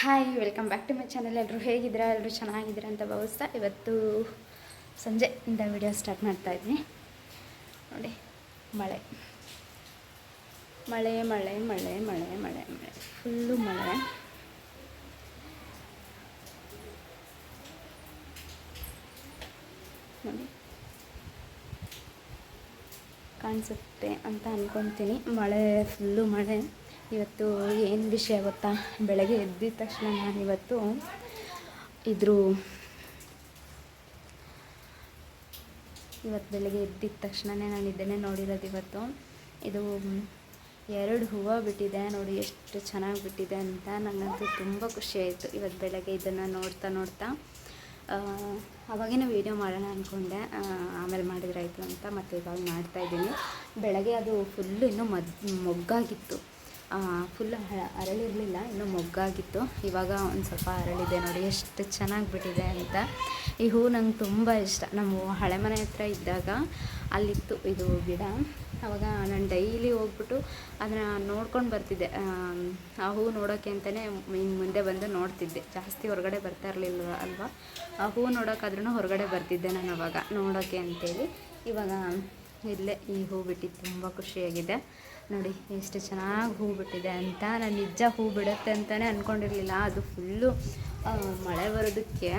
Hi welcome back to my channel ಎಲ್ಲರೂ ಹೇಗಿದ್ದೀರಾ? ಎಲ್ಲರೂ ಚೆನ್ನಾಗಿದ್ದೀರಾ ಅಂತ ಭಾವಿಸ್ತಾ ಇವತ್ತು ಸಂಜೆಯಿಂದ ವಿಡಿಯೋ ಸ್ಟಾರ್ಟ್ ಮಾಡ್ತಾ ಇದ್ದೀನಿ ನೋಡಿ, ಮಳೆ. ಮಳೆ ಮಳೆ ಮಳೆ ಮಳೆ ಮಳೆ ಮಳೆ. ಫುಲ್ಲು ಮಳೆ. ನೋಡಿ. ಕಾಣಿಸುತ್ತೆ ಅಂತ ಅಂದ್ಕೊತೀನಿ ಮಳೆ ಫುಲ್ಲು ಮಳೆ. ಇವತ್ತು ಏನು ವಿಷಯ ಗೊತ್ತಾ? ಬೆಳಗ್ಗೆ ಎದ್ದಿದ ತಕ್ಷಣ ನಾನು ಇವತ್ತು ಇದ್ರು ಇವತ್ತು ಬೆಳಗ್ಗೆ ಎದ್ದಿದ ತಕ್ಷಣವೇ ನಾನು ಇದನ್ನೇ ನೋಡಿರೋದು ಇವತ್ತು. ಇದು ಎರಡು ಹೂವು ಬಿಟ್ಟಿದೆ ನೋಡಿ, ಎಷ್ಟು ಚೆನ್ನಾಗಿ ಬಿಟ್ಟಿದೆ ಅಂತ. ನನಗಂತೂ ತುಂಬ ಆಯಿತು ಇವತ್ತು ಬೆಳಗ್ಗೆ ಇದನ್ನು ನೋಡ್ತಾ ನೋಡ್ತಾ. ಅವಾಗಿನ ವೀಡಿಯೋ ಮಾಡೋಣ ಅಂದ್ಕೊಂಡೆ ಆಮೇಲೆ ಮಾಡಿದ್ರಾಯಿತು ಅಂತ, ಮತ್ತು ಇವಾಗ ಮಾಡ್ತಾಯಿದ್ದೀನಿ ಬೆಳಗ್ಗೆ ಅದು ಫುಲ್ಲು ಇನ್ನೂ ಮದ್, ಮೊಗ್ಗಾಗಿತ್ತು. ಫುಲ್ ಅರಳಿರಲಿಲ್ಲ, ಇನ್ನೂ ಮೊಗ್ಗಾಗಿತ್ತು. ಇವಾಗ ಒಂದು ಸ್ವಲ್ಪ ಅರಳಿದೆ ನೋಡಿ, ಎಷ್ಟು ಚೆನ್ನಾಗಿ ಬಿಟ್ಟಿದೆ ಅಂತ. ಈ ಹೂ ನಂಗೆ ತುಂಬ ಇಷ್ಟ. ನಮ್ಮ ಹಳೆ ಮನೆ ಹತ್ರ ಇದ್ದಾಗ ಅಲ್ಲಿತ್ತು ಇದು ಗಿಡ. ಅವಾಗ ನಾನು ಡೈಲಿ ಹೋಗ್ಬಿಟ್ಟು ಅದನ್ನು ನೋಡ್ಕೊಂಡು ಬರ್ತಿದ್ದೆ. ಆ ಹೂ ನೋಡೋಕ್ಕೆ ಅಂತಲೇ ಇನ್ನು ಮುಂದೆ ಬಂದು ನೋಡ್ತಿದ್ದೆ. ಜಾಸ್ತಿ ಹೊರಗಡೆ ಬರ್ತಾ ಇರಲಿಲ್ಲ ಅಲ್ವಾ? ಆ ಹೂ ನೋಡೋಕ್ಕಾದ್ರೂ ಹೊರಗಡೆ ಬರ್ತಿದ್ದೆ ನಾನು ಅವಾಗ ನೋಡೋಕ್ಕೆ ಅಂತೇಳಿ. ಇವಾಗ ಇಲ್ಲೇ ಈ ಹೂ ಬಿಟ್ಟಿದ್ದು ತುಂಬ ಖುಷಿಯಾಗಿದೆ. ನೋಡಿ, ಎಷ್ಟು ಚೆನ್ನಾಗಿ ಹೂ ಬಿಟ್ಟಿದೆ ಅಂತ. ನಾನು ನಿಜ ಹೂ ಬಿಡುತ್ತೆ ಅಂತಲೇ ಅಂದ್ಕೊಂಡಿರಲಿಲ್ಲ ಅದು ಫುಲ್ಲು ಮಳೆ ಬರೋದಕ್ಕೆ.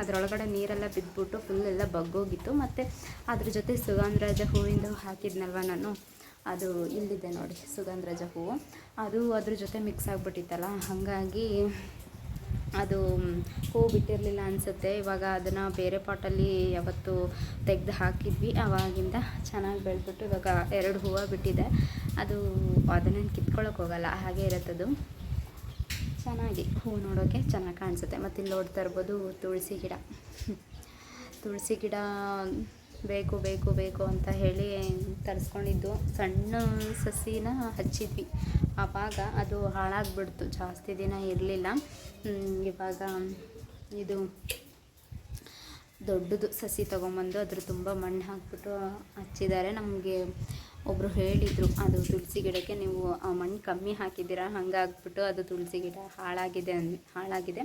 ಅದರೊಳಗಡೆ ನೀರೆಲ್ಲ ಬಿದ್ದುಬಿಟ್ಟು ಫುಲ್ ಎಲ್ಲ ಬಗ್ಗೋಗಿತ್ತು. ಮತ್ತು ಅದ್ರ ಜೊತೆ ಸುಗಂಧರಾಜ ಹೂವಿಂದ ಹಾಕಿದ್ನಲ್ವ ನಾನು? ಅದು ಇಲ್ಲಿದೆ ನೋಡಿ, ಸುಗಂಧರಾಜ ಹೂವು ಅದು ಅದ್ರ ಜೊತೆ ಮಿಕ್ಸ್ ಆಗಿಬಿಟ್ಟಿತ್ತಲ್ಲ. ಹಾಗಾಗಿ ಅದು ಹೂ ಬಿಟ್ಟಿರಲಿಲ್ಲ ಅನಿಸುತ್ತೆ. ಇವಾಗ ಅದನ್ನು ಬೇರೆ ಪಾಟಲ್ಲಿ ಯಾವತ್ತು ತೆಗೆದು ಹಾಕಿದ್ವಿ. ಆವಾಗಿಂದ ಚೆನ್ನಾಗಿ ಬೆಳೆದ್ಬಿಟ್ಟು ಇವಾಗ ಎರಡು ಹೂವು ಬಿಟ್ಟಿದೆ. ಅದು ಅದನ್ನೇನು ಕಿತ್ಕೊಳ್ಳೋಕೆ ಹೋಗಲ್ಲ. ಹಾಗೆ ಇರುತ್ತದು. ಚೆನ್ನಾಗಿ ಹೂ ನೋಡೋಕ್ಕೆ ಚೆನ್ನಾಗಿ ಕಾಣಿಸುತ್ತೆ. ಮತ್ತು ಇಲ್ಲಿ ನೋಡ್ತಾ ಇರ್ಬೋದು ತುಳಸಿ ಗಿಡ. ತುಳಸಿ ಗಿಡ ಬೇಕು ಬೇಕು ಬೇಕು ಅಂತ ಹೇಳಿ ತರಿಸ್ಕೊಂಡಿದ್ದು. ಸಣ್ಣ ಸಸಿನ ಹಚ್ಚಿದ್ವಿ. ಆವಾಗ ಅದು ಹಾಳಾಗ್ಬಿಡ್ತು. ಜಾಸ್ತಿ ದಿನ ಇರಲಿಲ್ಲ. ಇವಾಗ ಇದು ದೊಡ್ಡದು ಸಸಿ ತೊಗೊಂಬಂದು ಅದ್ರ ತುಂಬ ಮಣ್ಣು ಹಾಕ್ಬಿಟ್ಟು ಹಚ್ಚಿದ್ದಾರೆ. ನಮಗೆ ಒಬ್ಬರು ಹೇಳಿದರು, ಅದು ತುಳಸಿ ಗಿಡಕ್ಕೆ ನೀವು ಆ ಮಣ್ಣು ಕಮ್ಮಿ ಹಾಕಿದ್ದೀರಾ, ಹಂಗಾಗ್ಬಿಟ್ಟು ಅದು ತುಳಸಿ ಗಿಡ ಹಾಳಾಗಿದೆ ಹಾಳಾಗಿದೆ.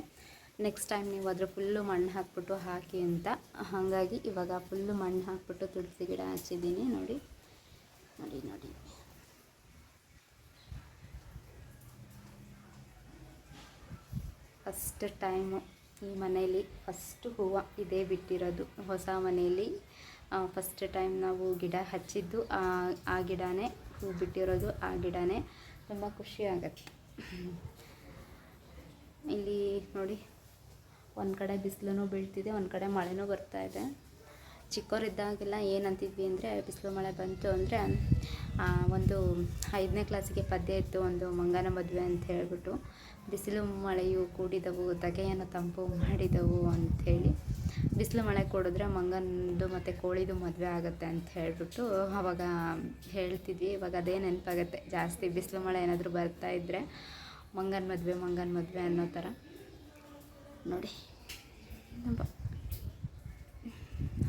ನೆಕ್ಸ್ಟ್ ಟೈಮ್ ನೀವು ಅದ್ರ ಫುಲ್ಲು ಮಣ್ಣು ಹಾಕ್ಬಿಟ್ಟು ಹಾಕಿ ಅಂತ. ಹಾಗಾಗಿ ಇವಾಗ ಫುಲ್ಲು ಮಣ್ಣು ಹಾಕ್ಬಿಟ್ಟು ತುಳಸಿ ಗಿಡ ಹಚ್ಚಿದ್ದೀನಿ. ನೋಡಿ ನೋಡಿ ನೋಡಿ. ಫಸ್ಟ್ ಟೈಮು ಈ ಮನೆಯಲ್ಲಿ ಫಸ್ಟ್ ಹೂವು ಇದೇ ಬಿಟ್ಟಿರೋದು. ಹೊಸ ಮನೆಯಲ್ಲಿ ಫಸ್ಟ್ ಟೈಮ್ ನಾವು ಗಿಡ ಹಚ್ಚಿದ್ದು ಆ ಗಿಡನೇ, ಹೂ ಬಿಟ್ಟಿರೋದು ಆ ಗಿಡನೇ. ತುಂಬ ಖುಷಿ ಆಗತ್ತೆ. ಇಲ್ಲಿ ನೋಡಿ ಒಂದು ಕಡೆ ಬಿಸಿಲೂ ಬೀಳ್ತಿದೆ, ಒಂದು ಕಡೆ ಮಳೆನೂ ಬರ್ತಾ ಇದೆ. ಚಿಕ್ಕವರಿದ್ದಾಗೆಲ್ಲ ಏನಂತಿದ್ವಿ ಅಂದರೆ, ಬಿಸಿಲು ಮಳೆ ಬಂತು ಅಂದರೆ ಒಂದು ಐದನೇ ಕ್ಲಾಸಿಗೆ ಪದ್ಯ ಇತ್ತು, ಒಂದು ಮಂಗನ ಮದುವೆ ಅಂತ ಹೇಳಿಬಿಟ್ಟು. ಬಿಸಿಲು ಮಳೆಯು ಕೂಡಿದವು, ತಗೆಯನ್ನು ತಂಪು ಮಾಡಿದವು ಅಂಥೇಳಿ ಬಿಸಿಲು ಮಳೆ ಕೊಡಿದ್ರೆ ಮಂಗನದು ಮತ್ತು ಕೋಳಿದು ಮದುವೆ ಆಗುತ್ತೆ ಅಂತ ಹೇಳಿಬಿಟ್ಟು ಅವಾಗ ಹೇಳ್ತಿದ್ವಿ. ಇವಾಗ ಅದೇ ನೆನಪಾಗುತ್ತೆ, ಜಾಸ್ತಿ ಬಿಸಿಲು ಮಳೆ ಏನಾದರೂ ಬರ್ತಾ ಇದ್ದರೆ ಮಂಗನ ಮದುವೆ ಮಂಗನ ಮದುವೆ ಅನ್ನೋ ಥರ. ನೋಡಿ.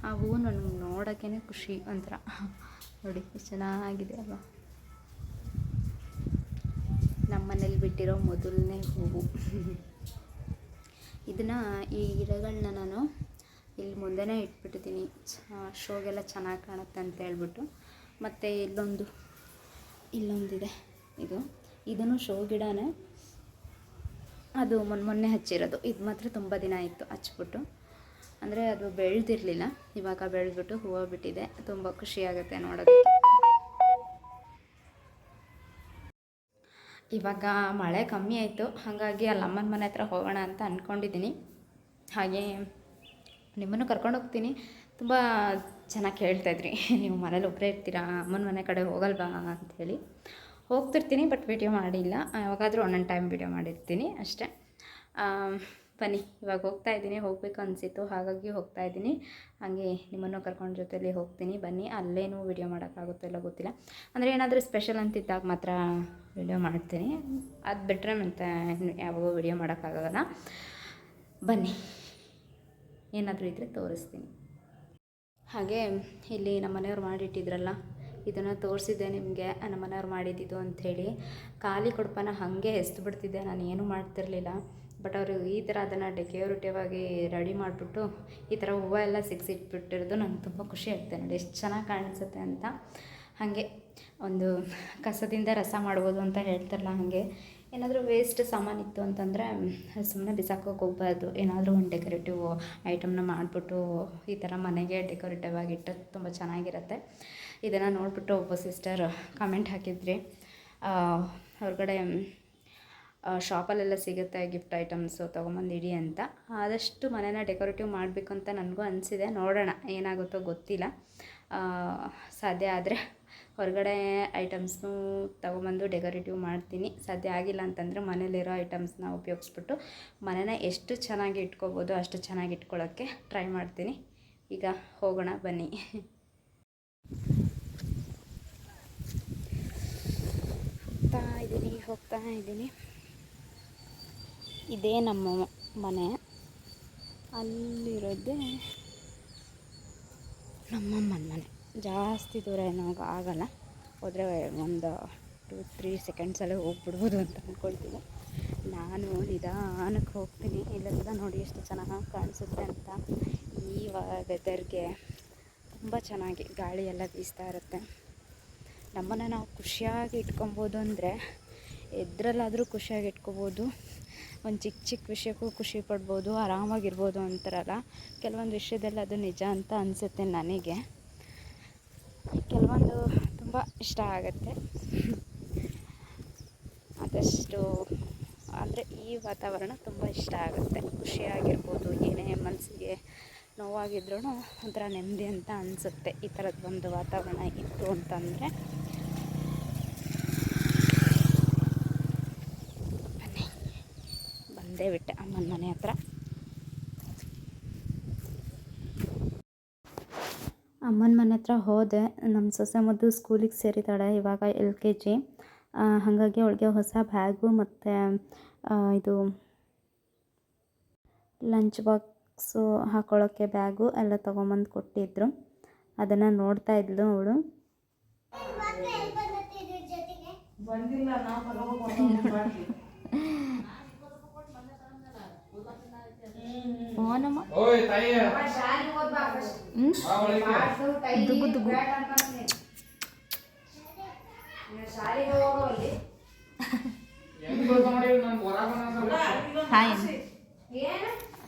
ಆ ಹೂವು ನನಗೆ ನೋಡೋಕ್ಕೇ ಖುಷಿ ಒಂಥರ. ನೋಡಿ, ಎಷ್ಟು ಚೆನ್ನಾಗಿದೆ ಅಲ್ವಾ. ನಮ್ಮ ಮನೇಲಿ ಬಿಟ್ಟಿರೋ ಮೊದಲನೇ ಹೂವು. ಇದನ್ನು ಈ ಗಿಡಗಳನ್ನ ನಾನು ಇಲ್ಲಿ ಮುಂದೆನೇ ಇಟ್ಬಿಟ್ಟಿದ್ದೀನಿ. ಶೋಗೆಲ್ಲ ಚೆನ್ನಾಗಿ ಕಾಣುತ್ತೆ ಅಂತ ಹೇಳ್ಬಿಟ್ಟು. ಮತ್ತು ಇಲ್ಲೊಂದು ಇಲ್ಲೊಂದಿದೆ ಇದು. ಇದನ್ನು ಶೋ ಗಿಡನೇ ಅದು ಮೊನ್ನೆ ಮೊನ್ನೆ ಹಚ್ಚಿರೋದು. ಇದು ಮಾತ್ರ ತುಂಬ ದಿನ ಆಯಿತು ಹಚ್ಬಿಟ್ಟು. ಅಂದರೆ ಅದು ಬೆಳೆದಿರಲಿಲ್ಲ. ಇವಾಗ ಬೆಳೆದ್ಬಿಟ್ಟು ಹೂವು ಬಿಟ್ಟಿದೆ. ತುಂಬ ಖುಷಿಯಾಗುತ್ತೆ ನೋಡೋದು ಇವಾಗ ಮಳೆ ಕಮ್ಮಿ ಆಯಿತು. ಹಾಗಾಗಿ ಅಲ್ಲಿ ಅಮ್ಮನ ಮನೆ ಹತ್ರ ಹೋಗೋಣ ಅಂತ ಅಂದ್ಕೊಂಡಿದ್ದೀನಿ ಹಾಗೆ ನಿಮ್ಮನ್ನು ಕರ್ಕೊಂಡು ಹೋಗ್ತೀನಿ. ತುಂಬ ಚೆನ್ನಾಗಿ ಕೇಳ್ತಾಯಿದ್ರಿ ನೀವು ಮನೇಲಿ ಒಬ್ಬರೇ ಇರ್ತೀರಾ? ಅಮ್ಮನ ಮನೆ ಕಡೆ ಹೋಗಲ್ವಾ ಅಂಥೇಳಿ ಹೋಗ್ತಿರ್ತೀನಿ ಬಟ್ ವಿಡಿಯೋ ಮಾಡಿಲ್ಲ. ಯಾವಾಗಾದರೂ ಒಂದೊಂದು ಟೈಮ್ ವಿಡಿಯೋ ಮಾಡಿರ್ತೀನಿ ಅಷ್ಟೇ. ಬನ್ನಿ, ಇವಾಗ ಹೋಗ್ತಾ ಇದ್ದೀನಿ. ಹೋಗಬೇಕು ಅನಿಸಿತ್ತು, ಹಾಗಾಗಿ ಹೋಗ್ತಾ ಇದ್ದೀನಿ. ಹಾಗೆ ನಿಮ್ಮನ್ನು ಕರ್ಕೊಂಡು ಜೊತೆಲಿ ಹೋಗ್ತೀನಿ. ಬನ್ನಿ, ಅಲ್ಲೇನೂ ವಿಡಿಯೋ ಮಾಡೋಕ್ಕಾಗುತ್ತೋ ಇಲ್ಲ ಗೊತ್ತಿಲ್ಲ. ಅಂದರೆ ಏನಾದರೂ ಸ್ಪೆಷಲ್ ಅಂತಿದ್ದಾಗ ಮಾತ್ರ ವಿಡಿಯೋ ಮಾಡ್ತೀನಿ. ಅದು ಬಿಟ್ಟರೆ ಮತ್ತೆ ಯಾವಾಗೋ ವಿಡಿಯೋ ಮಾಡೋಕ್ಕಾಗಲ್ಲ. ಬನ್ನಿ, ಏನಾದರೂ ಇದ್ದರೆ ತೋರಿಸ್ತೀನಿ. ಹಾಗೆ ಇಲ್ಲಿ ನಮ್ಮ ಮನೆಯವ್ರು ಮಾಡಿಟ್ಟಿದ್ರಲ್ಲ ಇದನ್ನು ತೋರಿಸಿದ್ದೆ ನಿಮಗೆ ನಮ್ಮನೆಯವ್ರು ಮಾಡಿದ್ದಿದ್ದು ಅಂಥೇಳಿ. ಖಾಲಿ ಕೊಡಪನ ಹಾಗೆ ಎಸ್ದು ಬಿಡ್ತಿದ್ದೆ, ನಾನು ಏನೂ ಮಾಡ್ತಿರಲಿಲ್ಲ. ಬಟ್ ಅವರು ಈ ಥರ ಅದನ್ನು ಡೆಕೋರೇಟಿವ್ ಆಗಿ ರೆಡಿ ಮಾಡಿಬಿಟ್ಟು, ಈ ಥರ ಹೂವು ಎಲ್ಲ ಸಿಕ್ಸಿಟ್ಬಿಟ್ಟಿರೋದು ನಂಗೆ ತುಂಬ ಖುಷಿ ಆಗ್ತದೆ ನೋಡಿ, ಎಷ್ಟು ಚೆನ್ನಾಗಿ ಕಾಣಿಸುತ್ತೆ ಅಂತ. ಹಾಗೆ ಒಂದು ಕಸದಿಂದ ರಸ ಮಾಡ್ಬೋದು ಅಂತ ಹೇಳ್ತಾರಲ್ಲ ಹಾಗೆ. ಏನಾದರೂ ವೇಸ್ಟ್ ಸಾಮಾನಿತ್ತು ಅಂತಂದರೆ ಸುಮ್ಮನೆ ಬಿಸಾಕೋಕೆ ಹೋಗ್ಬಾರ್ದು. ಏನಾದರೂ ಒಂದು ಡೆಕೋರೇಟಿವ್ ಐಟಮ್ನ ಮಾಡಿಬಿಟ್ಟು ಈ ಥರ ಮನೆಗೆ ಡೆಕೋರೇಟಿವ್ ಆಗಿಟ್ಟು ತುಂಬ ಚೆನ್ನಾಗಿರುತ್ತೆ. ಇದನ್ನು ನೋಡಿಬಿಟ್ಟು ಒಬ್ಬ ಸಿಸ್ಟರ್ ಕಮೆಂಟ್ ಹಾಕಿದ್ರಿ. ಹೊರಗಡೆ ಶಾಪಲ್ಲೆಲ್ಲ ಸಿಗುತ್ತೆ ಗಿಫ್ಟ್ ಐಟಮ್ಸು ತೊಗೊಂಬಂದಿಡಿ ಅಂತ. ಆದಷ್ಟು ಮನೇನ ಡೆಕೋರೇಟಿವ್ ಮಾಡಬೇಕು ಅಂತ ನನಗೂ ಅನಿಸಿದೆ. ನೋಡೋಣ ಏನಾಗುತ್ತೋ ಗೊತ್ತಿಲ್ಲ. ಸಾಧ್ಯ ಆದರೆ ಹೊರಗಡೆ ಐಟಮ್ಸ್ನು ತೊಗೊಬಂದು ಡೆಕೋರೇಟಿವ್ ಮಾಡ್ತೀನಿ. ಸಾಧ್ಯ ಆಗಿಲ್ಲ ಅಂತಂದರೆ ಮನೇಲಿರೋ ಐಟಮ್ಸ್ನ ಉಪಯೋಗಿಸ್ಬಿಟ್ಟು ಮನೇನ ಎಷ್ಟು ಚೆನ್ನಾಗಿ ಇಟ್ಕೋಬೋದು ಅಷ್ಟು ಚೆನ್ನಾಗಿ ಇಟ್ಕೊಳ್ಳೋಕ್ಕೆ ಟ್ರೈ ಮಾಡ್ತೀನಿ. ಈಗ ಹೋಗೋಣ ಬನ್ನಿ. ಹೋಗ್ತಾ ಇದ್ದೀನಿ ಹೋಗ್ತಾ ಇದ್ದೀನಿ. ಇದೇ ನಮ್ಮ ಮನೆ. ಅಲ್ಲಿರೋದೇ ನಮ್ಮಮ್ಮನ ಮನೆ. ಜಾಸ್ತಿ ದೂರ ಏನೋ ಆಗಲ್ಲ. ಹೋದರೆ ಒಂದು ಟೂ ತ್ರೀ ಸೆಕೆಂಡ್ಸಲ್ಲೇ ಹೋಗ್ಬಿಡ್ಬೋದು ಅಂತ ಅಂದ್ಕೊಳ್ತೀನಿ ನಾನು ನಿಧಾನಕ್ಕೆ ಹೋಗ್ತೀನಿ. ಇಲ್ಲೆಲ್ಲ ನೋಡಿ ಎಷ್ಟು ಚೆನ್ನಾಗಿ ಕಾಣಿಸುತ್ತೆ ಅಂತ. ಈ ವೆದರ್ಗೆ ತುಂಬ ಚೆನ್ನಾಗಿ ಗಾಳಿ ಎಲ್ಲ ಬೀಸ್ತಾ ಇರುತ್ತೆ. ನಮ್ಮನ್ನು ನಾವು ಖುಷಿಯಾಗಿ ಇಟ್ಕೊಬೋದು ಅಂದರೆ ಎದ್ರಲ್ಲಾದರೂ ಖುಷಿಯಾಗಿ ಇಟ್ಕೋಬೋದು ಒಂದು ಚಿಕ್ಕ ಚಿಕ್ಕ ವಿಷಯಕ್ಕೂ ಖುಷಿ ಪಡ್ಬೋದು, ಆರಾಮಾಗಿರ್ಬೋದು ಅಂತಾರಲ್ಲ. ಕೆಲವೊಂದು ವಿಷಯದಲ್ಲಿ ಅದು ನಿಜ ಅಂತ ಅನಿಸುತ್ತೆ ನನಗೆ. ಕೆಲವೊಂದು ತುಂಬ ಇಷ್ಟ ಆಗುತ್ತೆ. ಆದಷ್ಟು ಅಂದರೆ ಈ ವಾತಾವರಣ ತುಂಬ ಇಷ್ಟ ಆಗುತ್ತೆ. ಖುಷಿಯಾಗಿರ್ಬೋದು, ಏನೇ ಮನಸ್ಸಿಗೆ ನೋವಾಗಿದ್ರೂ ಒಂಥರ ನೆಮ್ಮದಿ ಅಂತ ಅನಿಸುತ್ತೆ ಈ ಥರದ್ದು ಒಂದು ವಾತಾವರಣ ಇತ್ತು ಅಂತಂದರೆ. ಬಂದೇ ಬಿಟ್ಟೆ ಅಮ್ಮನ ಮನೆ ಹತ್ರ. ಅಮ್ಮನ ಮನೆ ಹತ್ರ ಹೋದೆ. ನಮ್ಮ ಸೊಸೆ ಮದ್ದು ಸ್ಕೂಲಿಗೆ ಸೇರಿದ್ದಾಳೆ, ಇವಾಗ ಎಲ್ ಕೆ ಜಿ. ಹಾಗಾಗಿ ಅವಳಿಗೆ ಹೊಸ ಬ್ಯಾಗು ಮತ್ತು ಇದು ಲಂಚ್ ಬಾಕ್ಸು ಹಾಕೊಳ್ಳೋಕ್ಕೆ ಬ್ಯಾಗು ಎಲ್ಲ ತೊಗೊಂಬಂದು ಕೊಟ್ಟಿದ್ದರು ಅದನ್ನು ನೋಡ್ತಾ ಇದ್ಲು ಅವಳು. ಓನಮ್ಮ ನನ್ ಹೊರಗ್ ಬಂದಂತ ಹಾಯ್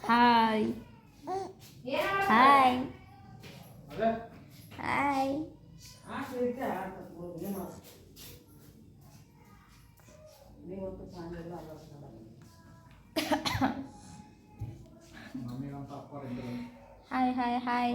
ಹಾಯ್ ಹಾಯ್ ಅದೇ ಹಾಯ್ ನಮಗಂತ ಅಪ್ಪಾರ ಇದ್ರು ಹಾಯ್ ಹಾಯ್ ಹಾಯ್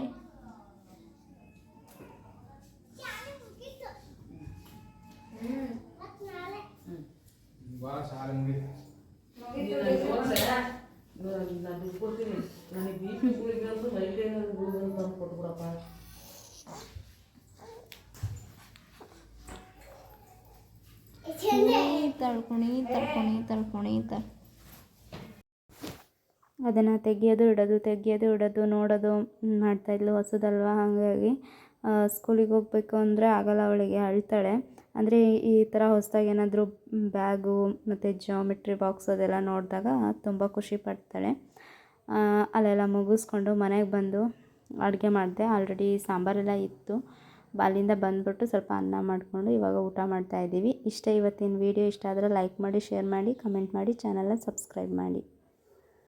ತಳ್ಕೊಣಿ ತಳ್ಕೊಣಿ ತಳ್ಕೊಣಿ ತ ಅದನ್ನು ತೆಗೆಯೋದು, ಇಡೋದು ತೆಗೆಯೋದು, ಇಡೋದು, ನೋಡೋದು ಮಾಡ್ತಾಯಿದ್ಲು ಹೊಸದಲ್ವಾ? ಹಾಗಾಗಿ ಸ್ಕೂಲಿಗೆ ಹೋಗ್ಬೇಕು ಅಂದರೆ ಆಗಲ್ಲ ಅವಳಿಗೆ, ಅಳ್ತಾಳೆ. ಅಂದರೆ ಈ ಥರ ಹೊಸದಾಗಿ ಏನಾದರೂ ಬ್ಯಾಗು ಮತ್ತು ಜಾಮಿಟ್ರಿ ಬಾಕ್ಸ್ ಅದೆಲ್ಲ ನೋಡಿದಾಗ ತುಂಬ ಖುಷಿ ಪಡ್ತಾಳೆ. ಅಲ್ಲೆಲ್ಲ ಮುಗಿಸ್ಕೊಂಡು ಮನೆಗೆ ಬಂದು ಅಡುಗೆ ಮಾಡಿದೆ. ಆಲ್ರೆಡಿ ಸಾಂಬಾರೆಲ್ಲ ಇತ್ತು. ಬಾಲಿಂದ ಬಂದ್ಬಿಟ್ಟು ಸ್ವಲ್ಪ ಅನ್ನ ಮಾಡಿಕೊಂಡು ಇವಾಗ ಊಟ ಮಾಡ್ತಾ ಇದ್ದೀವಿ. ಇಷ್ಟ ಇವತ್ತಿನ ವೀಡಿಯೋ. ಇಷ್ಟ ಆದರೆ ಲೈಕ್ ಮಾಡಿ, ಶೇರ್ ಮಾಡಿ, ಕಮೆಂಟ್ ಮಾಡಿ ಚಾನಲ್ನ ಸಬ್ಸ್ಕ್ರೈಬ್ ಮಾಡಿ.